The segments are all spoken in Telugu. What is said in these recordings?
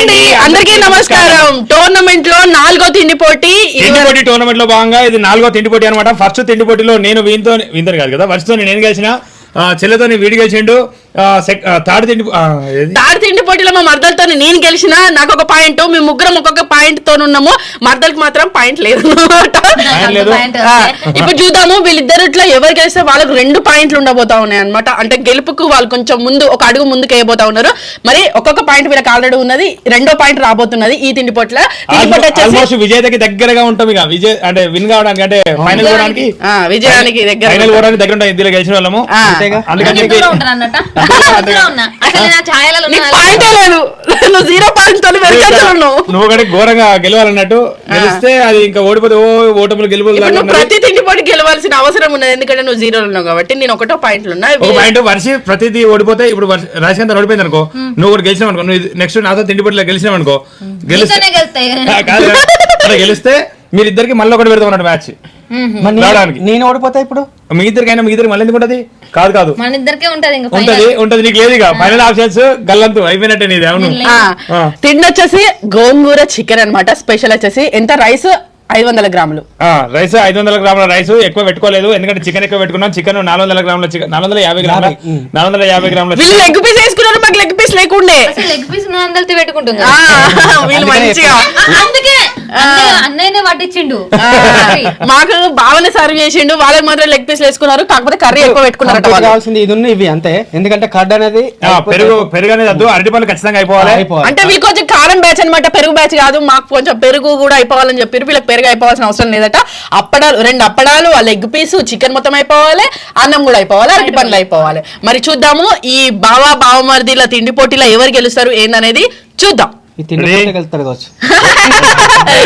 అండి అందరికీ నమస్కారం. టోర్నమెంట్లో నాలుగో తిండి పోటీ. తిండి పోటీ టోర్నమెంట్లో భాగంగా ఇది నాలుగో తిండి పోటీ అనమాట ఫస్ట్ తిండి పోటీలో నేను వీంతో వీంతో కాదు కదా వర్షతో నేను గెలిచిన చెల్లెతో వీడి గెలిచిండు. థర్డ్ తిండి తిండి పోటీలో మా మర్దలతో నేను గెలిచిన నాకు ఒక పాయింట్ మేము ముగ్గురం ఒక్కొక్క పాయింట్తో ఉన్నాము మర్దలకి మాత్రం పాయింట్ లేదు అన్నమాట. పాయింట్ లేదు ఆ, ఇప్పుడు చూద్దాము వీళ్ళిద్దరు ఇట్లా ఎవరు గెలిస్తే వాళ్ళకి రెండు పాయింట్లు ఉండబోతా ఉన్నాయి అనమాట అంటే గెలుపుకు వాళ్ళు కొంచెం ముందు ఒక అడుగు ముందుకు వేయబోతా ఉన్నారు. మరి ఒక్కొక్క పాయింట్ వీళ్ళకి ఆల్రెడీ ఉన్నది రెండో పాయింట్ రాబోతున్నది ఈ తిండి పోటీలో. ఆల్మోస్ట్ విజేతకి దగ్గరగా ఉంటాం ఇక. విజయ్ అంటే విన్ కావడానికి అంటే ఫైనల్ విజయానికి. దగ్గర ఫైనల్ దగ్గర ఉంటాం. ఇందులో గెలిచిన వాళ్ళము. అందుకని చెప్పి పాయింటే లేదు. నువ్వు జీరో పాయింట్తో వెనకాల ఉన్నావు. నువ్వు కూడా ఘోరంగా గెలవాలన్నట్టు గెలిస్తే అది ఇంకా ఓడిపోతే ఓ ఓటములు గెలుపులు నువ్వు ఉన్నది. ప్రతి తిండి పోటీ గెలవాల్సిన అవసరం ఉన్నది. ఎందుకంటే నువ్వు జీరోలో ఉన్నావు కాబట్టి నేను ఒకటో పాయింట్లు ఉన్నా. ఒక పాయింట్ వర్షి ప్రతిదీ ఓడిపోతే ఇప్పుడు రాజకాంత్ ఓడిపోయింది అనుకో నువ్వు కూడా గెలిచినావు అనుకో నువ్వు నెక్స్ట్ నాతో తిండి పోటీలో గెలిచినావు అనుకో గెలిస్తే కాదు అలా గెలిస్తే మీరిద్దరికి మళ్ళీ ఒకటి పెడతాం అన్నట్టు మ్యాచ్ మరి నేను- రావడానికి. నేను ఓడిపోతా ఇప్పుడు? మీ ఇద్దరికైనా మీ ఇద్దరికి మళ్ళీ ఎందుకు ఉంటది? కాదు కాదు. మన ఇద్దరికే ఉంటది ఇంకా ఉంటది ఉంటది. నీకు లేదు ఇక. ఫైనల్ ఆప్షన్స్ గల్లంతు. అయిపోయినట్టే నీది అవును. ఆ, ఆ. తిండి వచ్చేసి గోంగూర చికెన్ అన్నమాట. స్పెషల్ వచ్చేసి. ఎంత? రైస్ ఐదు వందల గ్రాములు. రైస్ ఐదు వందల గ్రాముల రైస్ ఎక్కువ పెట్టుకోలేదు. ఎందుకంటే చికెన్ ఎక్కువ పెట్టుకున్నాం. చికెన్ నాలుగు వందల గ్రాముల చికెన్ నాలుగు వందల యాభై గ్రాముల నాలుగు వందల యాభై గ్రాముల వీళ్ళు లెగ్ పీస్ వేసుకున్నారు. మాకు లెగ్ పీస్ లేకుండే. అసలు లెగ్ పీస్ పెట్టుకుంటుంది ఆ, వీళ్ళు మంచిగా అందుకే అన్నయ్యనే పట్టించిండు మాకు బాగానే సర్వ్ చేసిండు వాళ్ళకి మాత్రం లెగ్ పీస్ వేసుకున్నారు కాకపోతే కర్రీ ఎక్కువ వాళ్ళు. కావాల్సింది ఇది ఉన్న ఇవి అంతే. ఎందుకంటే కర్డ్ అనేది పెరుగు పెరుగు అనేది వద్దు అరటి పళ్ళు ఖచ్చితంగా అయిపోవాలి. అంటే వీళ్ళు కొంచెం కారం బ్యాచ్ అన్నమాట పెరుగు బ్యాచ్ కాదు మాకు కొంచెం పెరుగు కూడా అయిపోవాలని చెప్పారు వీళ్ళకి పెరుగు అయిపోవాల్సిన అవసరం లేదట. అప్పడాలు రెండు అప్పడాలు ఆ లెగ్ పీస్ చికెన్ మొత్తం అయిపోవాలి అన్నం కూడా అయిపోవాలి అరటి పండ్లు అయిపోవాలి. మరి చూద్దాము ఈ బావా బావమరిదిల తిండి పోటీలో ఎవరు గెలుస్తారు ఏందనేది చూద్దాం. ఈ తిండి రే. పోతే వెళ్తారు కావచ్చు.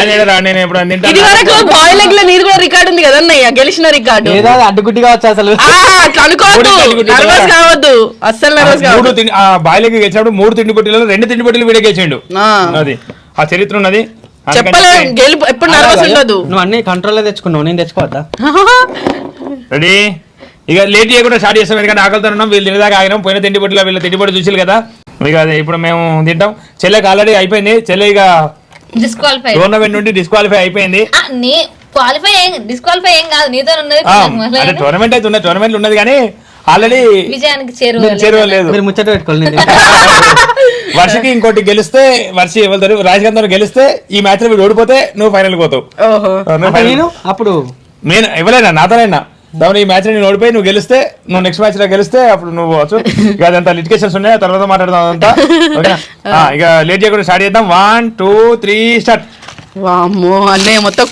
నేను రా, నేను ఎప్పుడు తింటాను. ఇది వరకు బాయ్ లెగ్లో నీది కూడా రికార్డు ఉంది కదా అన్నయ్య? గెలిచిన రికార్డు. అడ్డుగుడ్డి కావచ్చు అసలు. అట్లా అనుకోవద్దు. నర్వస్. కావద్దు. అస్సలు నర్వస్ మూడు కావద్దు. తిండి ఆ బాయిలకి గెలిచినప్పుడు మూడు తిండి పొట్టిలలో రెండు తిండి పొట్టిలు వీడే గెలిచిండు. ఆ. అది. ఆ చరిత్ర ఉన్నది. చెప్పలే గెలుపు ఎప్పుడు నర్వస్ ఉండదు. నువ్వు అన్ని కంట్రోల్ తెచ్చుకున్నావు నేను తెచ్చుకోవద్దా? రెడీ? ఇక లేట్ చేయకుండా స్టార్ట్ చేస్తాం ఎందుకంటే ఆకలితో ఉన్నాం. వీళ్ళు తినేదాకా ఆగినాం. పోయిన తిండి పొట్టిలో వీళ్ళు తిండి పొట్టి చూసారు కదా. ఇక ఇప్పుడు మేము తింటాం. చెల్లెకి ఆల్రెడీ అయిపోయింది. చెల్లె ఇక డిస్క్వాలిఫై టోర్నమెంట్ నుండి డిస్క్వాలిఫై అయిపోయింది. నీ క్వాలిఫై ఏం డిస్క్వాలిఫై ఏం కాదు. నీతో ఉన్నది అంటే టోర్నమెంట్ అయితే ఉన్నది. టోర్నమెంట్ ఉన్నది కానీ ఆల్రెడీ విజయానికి చేరువ చేరువలేదు మీరు ముచ్చట పెట్టుకోవాలి నేను వర్షకి ఇంకోటి గెలిస్తే వర్షి వెళ్తారు రాజకాంత్ గెలిస్తే ఈ మ్యాచ్లో వీడు ఓడిపోతే నువ్వు ఫైనల్ పోతావు. అప్పుడు నేను? ఇవ్వలేనా నాతోనైనా. దాని ఈ మ్యాచ్ నేను ఓడిపోయి నువ్వు గెలిస్తే నువ్వు నెక్స్ట్ మ్యాచ్లో గెలిస్తే అప్పుడు నువ్వు పోవచ్చు. ఇక అదంతా లిటికేషన్స్ ఉన్నాయి తర్వాత మాట్లాడదాం అదంతా. ఆ, ఇక లేట్ చేయకుండా స్టార్ట్ చేద్దాం. వన్ టూ త్రీ స్టార్ట్ వామ్మో అన్నయ్య మొత్తం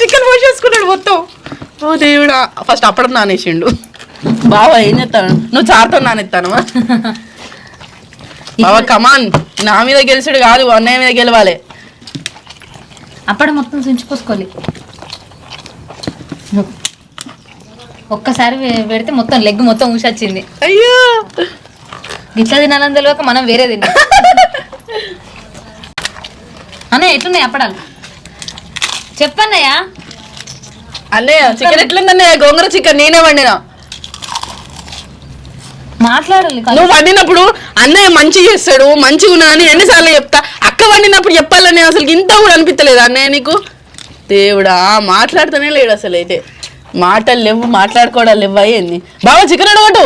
చికెన్ పోసేసుకున్నాడు మొత్తం. ఓ దేవుడా. ఫస్ట్ అప్పడం నానేసిండు. బావా ఏం చేస్తాను నువ్వు చారుతో నానెత్తాను బావా కమాన్ నా మీద గెలిచుడు కాదు అన్నయ్య మీద గెలవాలి. అప్పుడు మొత్తం తుంచుకోసుకోవాలి ఒక్కసారి పెడితే మొత్తం లెగ్ మొత్తం ఊసొచ్చింది. అయ్యో! గిట్ల తినాలని తెలియక మనం వేరే తిన్నాం. అన్నయ్య ఎట్లున్నాయి అప్పడాలు? చెప్పన్నయ్యా. అన్నయ్య చికెన్ ఎట్లుంది అన్నయ్య గోంగూర చికెన్ నేనే వండినా. మాట్లాడాలి. నువ్వు వండినప్పుడు అన్నయ్య మంచి చేస్తాడు మంచిగా ఉన్నా అని ఎన్నిసార్లు చెప్తా. అక్క వండినప్పుడు చెప్పాలని అసలు ఇంత కూడా అనిపించలేదు అన్నయ్య నీకు? దేవుడా మాట్లాడుతూనే లేడు అసలు అయితే మాటలు లేవు మాట్లాడుకోవడాలు లేవు అయ్యింది బాబా చికెన్ అడగటు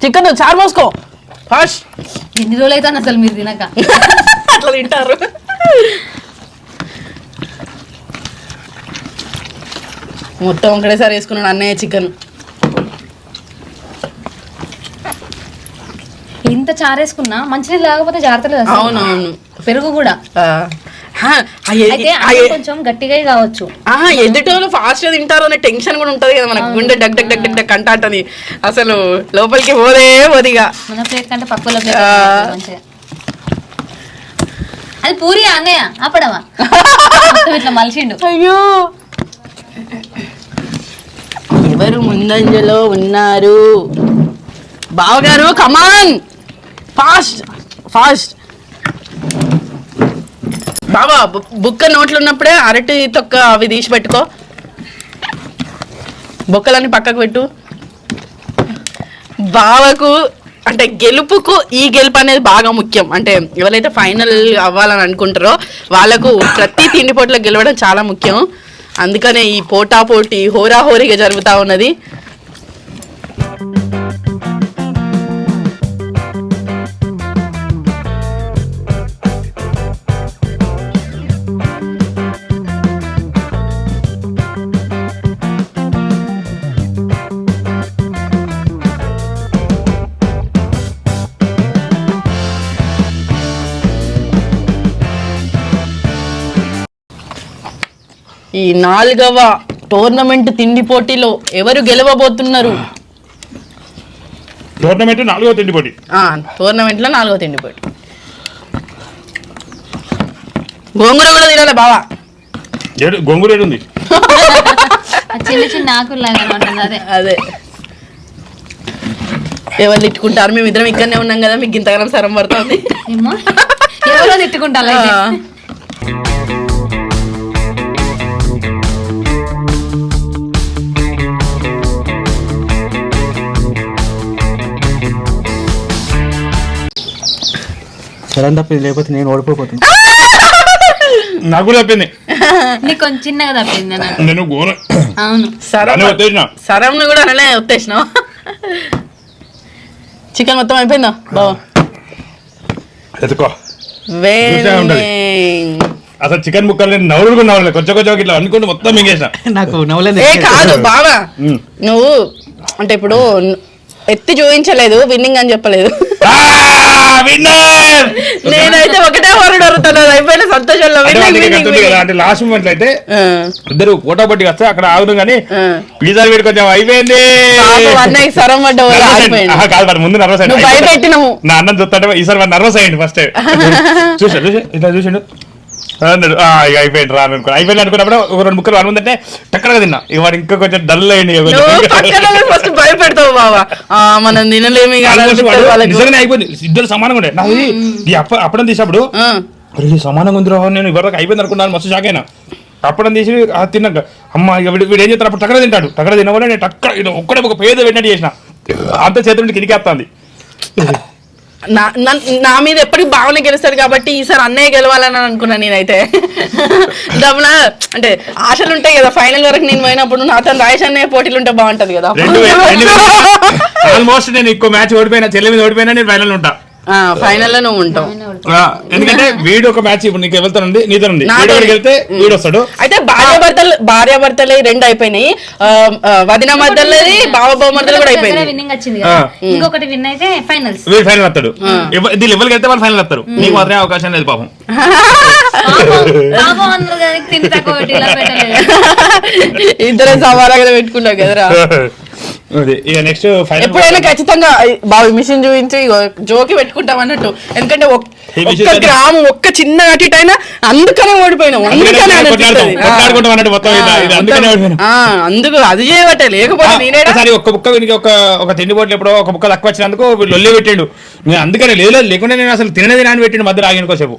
చికెన్ చారు మోసుకో. ఫాస్ట్ ఎన్ని రోజులు అయితే అసలు మీరు తినక? అట్లా తింటారు. మొత్తం ఒకటేసారి వేసుకున్నాడు అన్నయ్య చికెన్. ఎంత చారేసుకున్నా మంచినీళ్ళు లేకపోతే జాగ్రత్తలేదు. అవునవును. పెరుగు కూడా. కొంచెం గట్టిగా కావచ్చు. ఆహా ఎదుటోళ్ళు ఫాస్ట్గా తింటారు అనే టెన్షన్ కూడా ఉంటది కదా మనకు. గుండె డగ్ డగ్ డగ్ డగ్ డగ్ అంట అంటది. అసలు లోపలికి పోదే పోదిగా మన ప్లేట్ కంటే పక్కల అది పూరి అన్నయ్య? అప్పడమా ఇట్లా మలిచిండు. అయ్యో. ఎవరు ముందంజలో ఉన్నారు? బావగారు కమాన్ ఫాస్ట్ ఫాస్ట్ బాబా బుక్క నోట్లు ఉన్నప్పుడే అరటి తొక్క అవి తీసి పెట్టుకో. బొక్కలన్నీ పక్కకు పెట్టు. బావకు అంటే గెలుపుకు ఈ గెలుపు అనేది బాగా ముఖ్యం. అంటే ఎవరైతే ఫైనల్ అవ్వాలని అనుకుంటారో వాళ్ళకు ప్రతి తిండి పోటీలో గెలవడం చాలా ముఖ్యం. అందుకనే ఈ పోటా పోటీ హోరాహోరీగా జరుగుతూ ఉన్నది. ఈ నాలుగవ టోర్నమెంట్ తిండి పోటీలో ఎవరు గెలవబోతున్నారు? టోర్నమెంట్ నాలుగో తిండి పోటీ. ఆ టోర్నమెంట్లో నాలుగవ తిండి పోటీ. గోంగూర కూడా తినాలి బావా? గొంగురు ఉంది చిన్న చిన్న ఉంటుంది అదే. అదే. ఎవరు తిట్టుకుంటారు? మేము ఇద్దరం ఇక్కడనే ఉన్నాం కదా మీకు ఇంతగానం సరం పడుతుంది. ఎవరో తిట్టుకుంటారు అయితే. ఆ. సరే తప్ప ఇది లేకపోతే నేను ఓడిపోతున్నా నాకు కూడా చెప్పింది నీకు కొంచెం చిన్నగా తప్పింది నేను గోన అవును. సరం కూడా అలానే వచ్చేసినావు చికెన్ మొత్తం అయిపోయిందా? బావా. ఎత్తుకో. అసలు చికెన్ ముక్కలు నేను నవ్వులు కూడా నవ్వలేదు. కొంచెం కొంచెం ఇట్లా అనుకుంటూ మొత్తం మింగేసిన. నాకు నవ్వలేదు ఏ కాదు బావా. నువ్వు అంటే ఇప్పుడు ఎత్తి చూపించలేదు విన్నింగ్ అని చెప్పలేదు. Winner! నేనైతే ఒకటే వరడు అడుగుతాను అయిపోయిన సంతోషంలో అంటే లాస్ట్ మూమెంట్ అయితే ఇద్దరు పోటా పట్టి వస్తే అక్కడ ఆగుదాం కానీ. ఈసారి వీడు కొంచెం అయిపోయింది! సరం అయ్యింది. కాదు మరి ముందు నర్వస్ భయపెట్టినవు. నా అన్నం చూస్తుంటే ఈసారి నర్వస్ అయ్యింది ఫస్ట్ చూసా చూసా ఇట్లా చూసిండు. అన్నాడు "ఆ, ఇక అయిపోయింది రా అనుకో అయిపోయింది అనుకున్నప్పుడు ఒక రెండు ముక్కలు వాడు ముందంటే టక్కడగా తిన్నా. ఇక వాడు ఇంకా కొంచెం డల్. పక్కన ఫస్ట్ భయపెడతావు ఆ, మనం తినలేమి. నిజంగానే అయిపోయింది. ఇద్దరు సమానంగా ఉండే. అప్ప అప్పడం తీసినప్పుడు సమానంగా ఉందిరా నేను ఇవరకు అయిపోయింది అనుకున్నాను మస్తు షాక్ అయినా. అప్పడం తీసి తిన్నాక అమ్మ ఇక వీడు వీడు ఏం చేస్తాడు? అప్పుడు టక్కడ తింటాడు. టక్కడ తినవల్ల నేను టక్కడ ఒక్కడే ఒక పేద పెట్టినట్టు చేసిన. అంత చేతుల నుండి కిరికేస్తుంది నా నా- మీద ఎప్పటికి భావన గెలుస్తాడు కాబట్టి ఈసారి అన్నయ్య గెలవాలని అనుకున్నా నేనైతే. డబ్బున అంటే ఆశలు ఉంటాయి కదా ఫైనల్ వరకు నేను పోయినప్పుడు నాతో రాయేష్ అన్నయ్య పోటీలు ఉంటే బాగుంటది కదా. ఆల్మోస్ట్ నేను ఎక్కువ మ్యాచ్ ఓడిపోయినా చెల్లి మీద ఓడిపోయినా నేను ఫైనల్ ఉంటా. ఫైనల్లో నువ్వు ఉంటావు ఎందుకంటే వీడు ఒక మ్యాచ్ ఇప్పుడు నీకు వెళ్తానండి నీతో ఉంది నాతో వీడు ఒకడికి వెళ్తే వీడు వస్తాడు. అయితే భార్యాభర్తలు భార్యాభర్తలు రెండు అయిపోయినాయి. వదిన మధ్యలోది బావ బావమర్దలు కూడా అయిపోయింది విన్నింగ్ వచ్చింది కదా. ఇంకొకటి విన్ అయితే ఫైనల్స్ వీడు ఫైనల్ వస్తాడు. దీని లెవెల్కి వెళ్తే వాళ్ళు ఫైనల్ వస్తారు. నీకు మాత్రమే అవకాశం లేదు పాపం. ఇద్దరు సమానంగా పెట్టుకున్నావు కదరా. ఇక నెక్స్ట్ ఎప్పుడైనా ఖచ్చితంగా బావి మిషన్ చూపించి జోకి పెట్టుకుంటాం అన్నట్టు. ఎందుకంటే ఒక్క గ్రాము ఒక్క చిన్న అటు ఇటు అయినా అందుకనే ఓడిపోయినాం. అందుకనే అందుకు అది చేయబట్టే లేకపోతే ఒకసారి ఒక్క బుక్క వీనికి ఒక ఒక తిండి పోట్లు ఎప్పుడో ఒక బుక్క తక్కువ వచ్చినందుకు లొల్లి పెట్టిండు. నేను అందుకనే లేదు లేకుండా నేను అసలు తినదే నాని పెట్టిండు మధ్యలో ఆగిన కోసేపు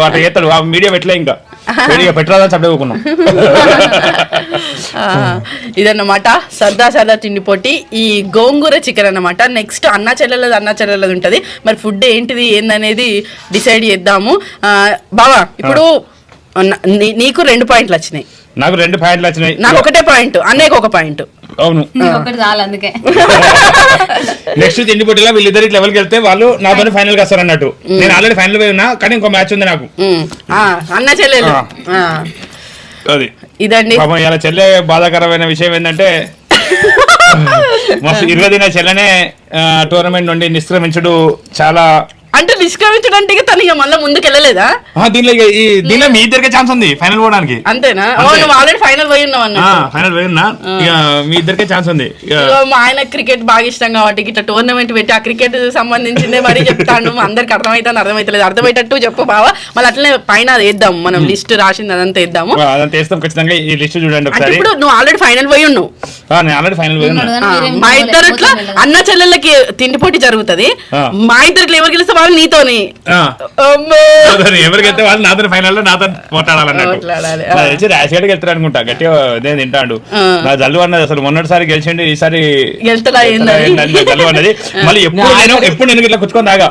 అట్లా చేస్తాడు ఆ మీడియా పెట్టలే ఇంకా. పెట్టరాదని ఆ, ఇదన్నమాట. సరదా సరదా తిండి పోటీ ఈ గోంగూర చికెన్ అన్నమాట. నెక్స్ట్ అన్న చెల్లెలది అన్న చెల్లెలది ఉంటది. మరి ఫుడ్ ఏంటిది ఏందనేది డిసైడ్ చేద్దాము. బావా ఇప్పుడు నీకు రెండు పాయింట్లు వచ్చినాయి. నాకు రెండు ప్యాంట్లు వచ్చినాయి. నాకు ఒకటే పాయింట్ అన్నయ్యకి ఒక పాయింట్. అవును. అందుకే. నెక్స్ట్ తిండి పోటీలో వీళ్ళిద్దరు లెవెల్కి వెళ్తే వాళ్ళు నాతోనే ఫైనల్. కి వస్తారు అన్నట్టు. నేను ఆల్రెడీ ఫైనల్ పోయి ఉన్నా కానీ ఇంకో మ్యాచ్ ఉంది నాకు. అన్న చెల్లెలు. అది. ఇదండి. పాపం ఇలా చెల్లె బాధాకరమైన విషయం ఏంటంటే మస్తు ఇరవై దిన చెల్లనే టోర్నమెంట్ నుండి నిష్క్రమించడు చాలా అంటే నిష్క్రమించడానికి తను ఇక మళ్ళీ ముందుకు వెళ్ళలేదా ఆ, దీనిలో ఇక ఈ దీనిలో మీ ఇద్దరికే ఛాన్స్ ఉంది ఫైనల్ పోవడానికి. అంతేనా? ఓ, అంతే. నువ్వు ఆల్రెడీ ఫైనల్ పోయి ఉన్నావు అన్న ఫైనల్ పోయినా ఇక మీ ఇద్దరికే ఛాన్స్ ఉంది. ఇక మా ఆయన క్రికెట్ బాగా ఇష్టం కాబట్టి ఇట్లా టోర్నమెంట్ పెట్టి ఆ క్రికెట్ సంబంధించిందే మరీ చెప్తాను అందరికి అర్థమైతే అర్థమైతలేదు. అర్థమయ్యేటట్టు చెప్పు బావా. మళ్ళీ అట్లనే పైన వేద్దాం. మనం లిస్ట్ రాసింది అదంతా వేద్దాము. ఆ, అదంతా వేస్తాం. ఖచ్చితంగా ఈ లిస్ట్ చూడండి అంటే ఒకసారి. ఇప్పుడు నువ్వు ఆల్రెడీ ఫైనల్ పోయి ఉన్నావు. ఆ, నేను ఆల్రెడీ ఫైనల్ పోయినా ఉన్నాడు కానీ ఆ, మీరేం మా వెళ్ళదు. అన్న చెల్లెళ్ళకి తిండి పోటీ జరుగుతుంది. ఆ. మా ఇద్దరికి ఎవరు గెలిస్తే వాళ్ళు నీతోని. ఎవరికైతే వాళ్ళు నాతో ఫైనల్లో నాతో పోట్లాడాలన్నట్టు. ర్యాష్ గడికి వెళ్తాడు అనుకుంటా. గట్టిగా నేను తింటాడు. నా జల్లు అన్నది అసలు మొన్నటిసారి గెలిచిండు ఈసారి జల్లు అన్నది. మళ్ళీ ఎప్పుడు నేను ఎప్పుడు నేను ఇట్లా కుచ్చుకొని తాగా.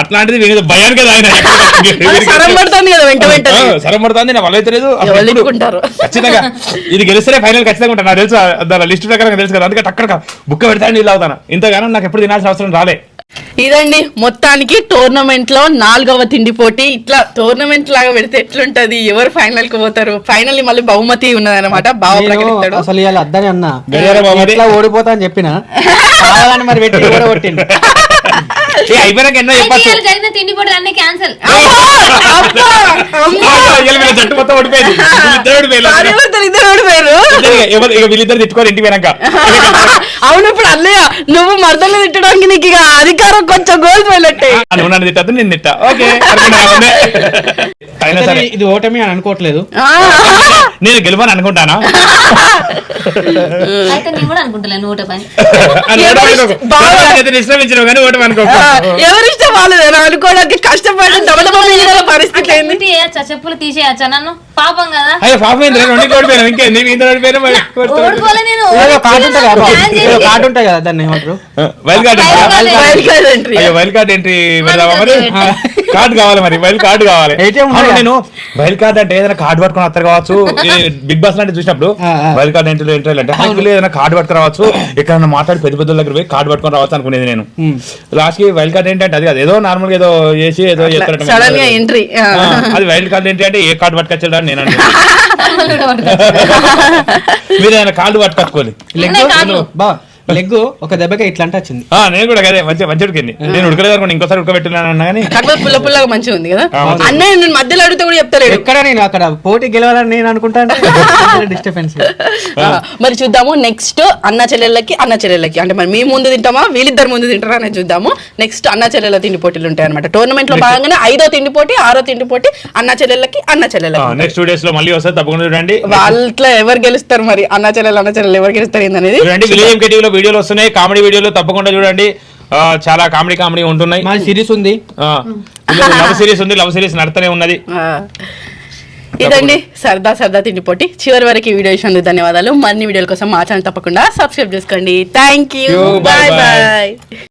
అట్లాంటిది వీళ్ళ భయానికి ఆయన సరం పడుతుంది కదా వెంట సరం పడుతుంది నాకు వాళ్ళు ఎత్తుకుంటారు? ఖచ్చితంగా ఇది గెలిస్తేనే ఫైనల్ ఖచ్చితంగా ఉంటాను నాకు తెలుసు దాని లిస్ట్ ప్రకారం తెలుసు కదా అందుకే టక్కడక బుక్క పెడతాను నీళ్ళు అవుతాను ఇంతగానో నాకు ఎప్పుడు తినాల్సిన అవసరం రాలే. ఇదండి మొత్తానికి టోర్నమెంట్లో నాలుగవ తిండి పోటీ. ఇట్లా టోర్నమెంట్ లాగా పెడితే ఎట్లుంటది? ఎవరు ఫైనల్కి పోతారు? ఫైనల్ మళ్ళీ బహుమతి ఉన్నదన్నమాట బావ నేను ప్రకటిస్తాడు అసలు ఇవాళ అద్దని అన్నా. ఓడిపోతా అని చెప్పిన కావాలని మరి పెట్టి ఓడగొట్టిండు ఇక వీళ్ళిద్దరు తిట్టుకొని ఇంటికి పోయినాక. అవును ఇప్పుడు అన్నయ్య నువ్వు మర్దలు తిట్టడానికి నీకు ఇక అధికారం కొంచెం కోల్పోయినట్టే నువ్వు నన్ను తిట్టద్దు నేను తిట్టా. ఓకే. అయినా సరే ఇది ఓటమి అని అనుకోవట్లేదు! నేను గెలవని అనుకుంటానా? ఎవరిష్టం అనుకోవడానికి కష్టపడి పరిస్థితి చెప్పులు తీసేయచ్చా నన్ను? పాపం కదా. అయ్యో పాపం ఏంది రెండు ఓడిపోయినా ఇంకే? నీ ఇంత ఓడిపోయినా మరి ఓడిపోలే నేను. కార్డు ఉంటుంది కదా కార్డు ఉంటుంది దాన్ని ఏమంటారు? వైల్డ్ కార్డ్ ఎంట్రీ అయ్యో వైల్డ్ కార్డ్ ఎంట్రీ పెడదామా మరి? కార్డ్ కావాలి మరి వైల్డ్ కార్డ్ కావాలి? నేను వైల్డ్ కార్డ్ అంటే ఏదైనా కార్డు పట్టుకొని వస్తారు కావచ్చు. బిగ్ బాస్ లాంటి చూసినప్పుడు. వైల్డ్ కార్డ్ ఎంట్రీ ఎంట్రీ అంటే హైకులు ఏదైనా కార్డు పట్టుకుని రావచ్చు. ఎక్కడైనా మాట్లాడి పెద్ద పెద్ద దగ్గర పోయి కార్డు పట్టుకొని రావచ్చు అనుకునేది నేను. లాస్ట్కి వైల్డ్ కార్డ్ ఏంటంటే అది కాదు. ఏదో నార్మల్గా ఏదో చేసి ఏదో ఎంట్రీ అది. వైల్డ్ కార్డ్ ఏంటి అంటే ఏ కార్డు పట్టుకొచ్చాడు నేను. మీరు ఏదైనా కార్డు పట్టుకొచ్చుకోవాలి. లెగ్ ఒక దెబ్బకి ఇట్లా అంటే వచ్చింది. ఆ, నేను కూడా అదే మంచి మంచి ఉడికింది. నేను ఉడకలేదు అనుకోండి ఇంకోసారి ఉడకబెట్టున్నాను అన్నా కానీ. పుల్ల పుల్లగా మంచిగా ఉంది కదా? అన్నయ్య నేను మధ్యలో అడిగితే కూడా చెప్తలేడు. ఎక్కడ నేను అక్కడ పోటీ గెలవాలని నేను అనుకుంటాను. డిస్టర్బెన్స్ ఆ, మరి చూద్దాము నెక్స్ట్ అన్న చెల్లెళ్ళకి అన్న చెల్లెళ్ళకి. అంటే మరి మీ ముందు తింటామా? వీళ్ళిద్దరు ముందు తింటారా అనేది చూద్దాము. నెక్స్ట్ అన్న చెల్లెల తిండి పోటీలు ఉంటాయి అనమాట టోర్నమెంట్లో భాగంగానే ఐదో తిండి పోటీ ఆరో తిండి పోటీ అన్న చెల్లెళ్ళకి అన్న చెల్లెళ్ళకి. నెక్స్ట్ టూ డేస్లో మళ్ళీ వస్తే తప్పకుండా చూడండి. వాళ్ళలో ఎవరు గెలుస్తారు మరి? అన్న చెల్లెలు అన్న చెల్లెలు ఎవరు గెలుస్తారు ఏందనేది? చూడండి విలేజ్ టీవీలో వీడియోలు వస్తున్నాయి. కామెడీ వీడియోలు తప్పకుండా చూడండి. ఆ, చాలా కామెడీ కామెడీ ఉంటున్నాయి. మా సిరీస్ ఉంది. లవ్ సిరీస్ ఉంది. లవ్ సిరీస్ నడుతూనే ఉన్నది. ఆ. ఇదండి సరదా సరదా తిండి పోటీ. చివరి వరకు వీడియో ఇచ్చినందుకు ధన్యవాదాలు. మరిన్ని వీడియోల కోసం మా ఛానల్ తప్పకుండా సబ్స్క్రైబ్ చేసుకోండి. Thank you bye. బాయ్